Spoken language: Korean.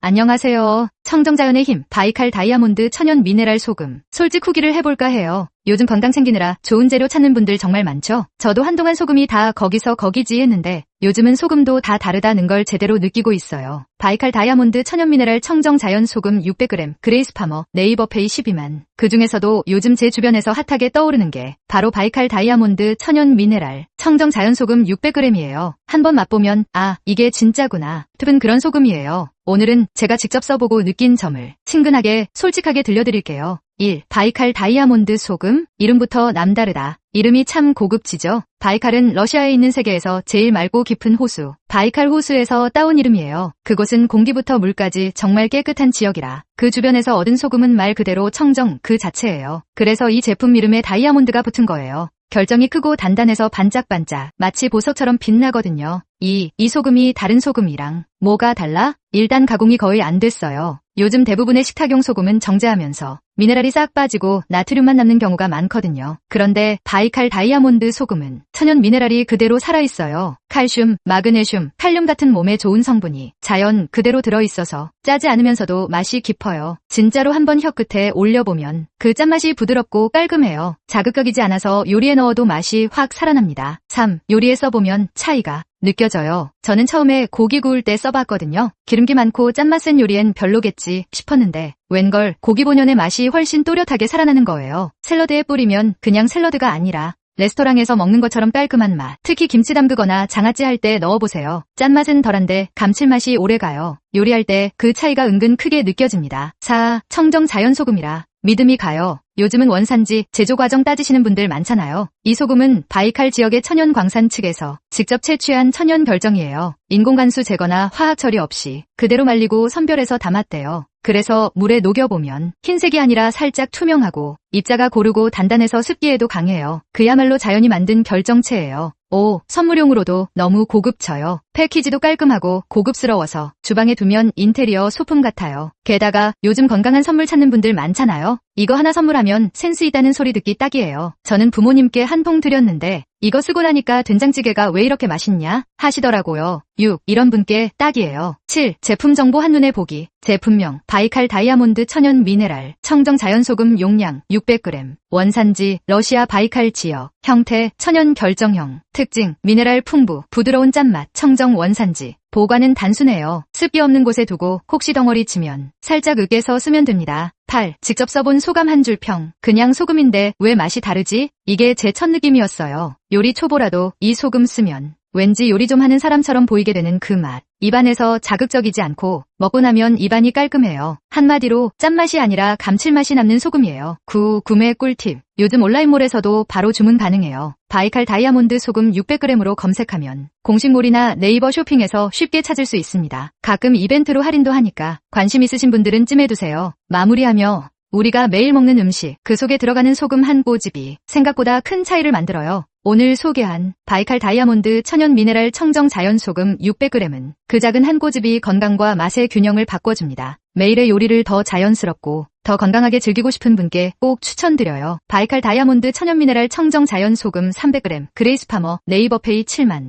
안녕하세요. 청정자연의 힘, 바이칼 다이아몬드 천연 미네랄 소금. 솔직 후기를 해볼까 해요. 요즘 건강 챙기느라 좋은 재료 찾는 분들 정말 많죠? 저도 한동안 소금이 다 거기서 거기지 했는데 요즘은 소금도 다 다르다는 걸 제대로 느끼고 있어요. 바이칼 다이아몬드 천연 미네랄 청정 자연 소금 600g, 그레이스 파머, 네이버 페이 12만. 그 중에서도 요즘 제 주변에서 핫하게 떠오르는 게 바로 바이칼 다이아몬드 천연 미네랄 청정 자연 소금 600g이에요. 한번 맛보면 아, 이게 진짜구나. 팁은 그런 소금이에요. 오늘은 제가 직접 써보고 느낀 점을 친근하게 솔직하게 들려드릴게요. 1. 바이칼 다이아몬드 소금? 이름부터 남다르다. 이름이 참 고급지죠? 바이칼은 러시아에 있는 세계에서 제일 맑고 깊은 호수, 바이칼 호수에서 따온 이름이에요. 그곳은 공기부터 물까지 정말 깨끗한 지역이라 그 주변에서 얻은 소금은 말 그대로 청정 그 자체예요. 그래서 이 제품 이름에 다이아몬드가 붙은 거예요. 결정이 크고 단단해서 반짝반짝 마치 보석처럼 빛나거든요. 2. 이 소금이 다른 소금이랑 뭐가 달라? 일단 가공이 거의 안 됐어요. 요즘 대부분의 식탁용 소금은 정제하면서 미네랄이 싹 빠지고 나트륨만 남는 경우가 많거든요. 그런데 바이칼 다이아몬드 소금은 천연 미네랄이 그대로 살아있어요. 칼슘, 마그네슘, 칼륨 같은 몸에 좋은 성분이 자연 그대로 들어있어서 짜지 않으면서도 맛이 깊어요. 진짜로 한번 혀 끝에 올려보면 그 짠맛이 부드럽고 깔끔해요. 자극적이지 않아서 요리에 넣어도 맛이 확 살아납니다. 3. 요리에 써보면 차이가 느껴져요. 저는 처음에 고기 구울 때 써봤거든요. 기름기 많고 짠맛 센 요리엔 별로겠지 싶었는데 웬걸 고기 본연의 맛이 훨씬 또렷하게 살아나는 거예요. 샐러드에 뿌리면 그냥 샐러드가 아니라 레스토랑에서 먹는 것처럼 깔끔한 맛. 특히 김치 담그거나 장아찌 할 때 넣어보세요. 짠맛은 덜한데 감칠맛이 오래가요. 요리할 때 그 차이가 은근 크게 느껴집니다. 4. 청정 자연소금이라 믿음이 가요. 요즘은 원산지, 제조 과정 따지시는 분들 많잖아요. 이 소금은 바이칼 지역의 천연 광산 측에서 직접 채취한 천연 결정이에요. 인공간수 제거나 화학 처리 없이 그대로 말리고 선별해서 담았대요. 그래서 물에 녹여보면 흰색이 아니라 살짝 투명하고 입자가 고르고 단단해서 습기에도 강해요. 그야말로 자연이 만든 결정체예요. 5. 선물용으로도 너무 고급져요. 패키지도 깔끔하고 고급스러워서 주방에 두면 인테리어 소품 같아요. 게다가 요즘 건강한 선물 찾는 분들 많잖아요. 이거 하나 선물하면 센스 있다는 소리 듣기 딱이에요. 저는 부모님께 한 통 드렸는데 이거 쓰고 나니까 된장찌개가 왜 이렇게 맛있냐? 하시더라고요. 6. 이런 분께 딱이에요. 7. 제품 정보 한눈에 보기. 제품명 바이칼 다이아몬드 천연 미네랄 청정 자연소금 용량 600g 원산지 러시아 바이칼 지역 형태 천연 결정형 특징 미네랄 풍부 부드러운 짠맛 청정 원산지 보관은 단순해요. 습기 없는 곳에 두고 혹시 덩어리 치면 살짝 으깨서 쓰면 됩니다. 8. 직접 써본 소감 한 줄 평. 그냥 소금인데 왜 맛이 다르지? 이게 제 첫 느낌이었어요. 요리 초보라도 이 소금 쓰면 왠지 요리 좀 하는 사람처럼 보이게 되는 그 맛. 입안에서 자극적이지 않고 먹고 나면 입안이 깔끔해요. 한마디로 짠맛이 아니라 감칠맛이 남는 소금이에요. 9. 구매 꿀팁. 요즘 온라인몰에서도 바로 주문 가능해요. 바이칼 다이아몬드 소금 600g으로 검색하면 공식몰이나 네이버 쇼핑에서 쉽게 찾을 수 있습니다. 가끔 이벤트로 할인도 하니까 관심 있으신 분들은 찜해두세요. 마무리하며 우리가 매일 먹는 음식, 그 속에 들어가는 소금 한 꼬집이 생각보다 큰 차이를 만들어요. 오늘 소개한 바이칼 다이아몬드 천연 미네랄 청정 자연 소금 600g은 그 작은 한 꼬집이 건강과 맛의 균형을 바꿔줍니다. 매일의 요리를 더 자연스럽고 더 건강하게 즐기고 싶은 분께 꼭 추천드려요. 바이칼 다이아몬드 천연 미네랄 청정 자연 소금 300g 그레이스 파머 네이버 페이 7만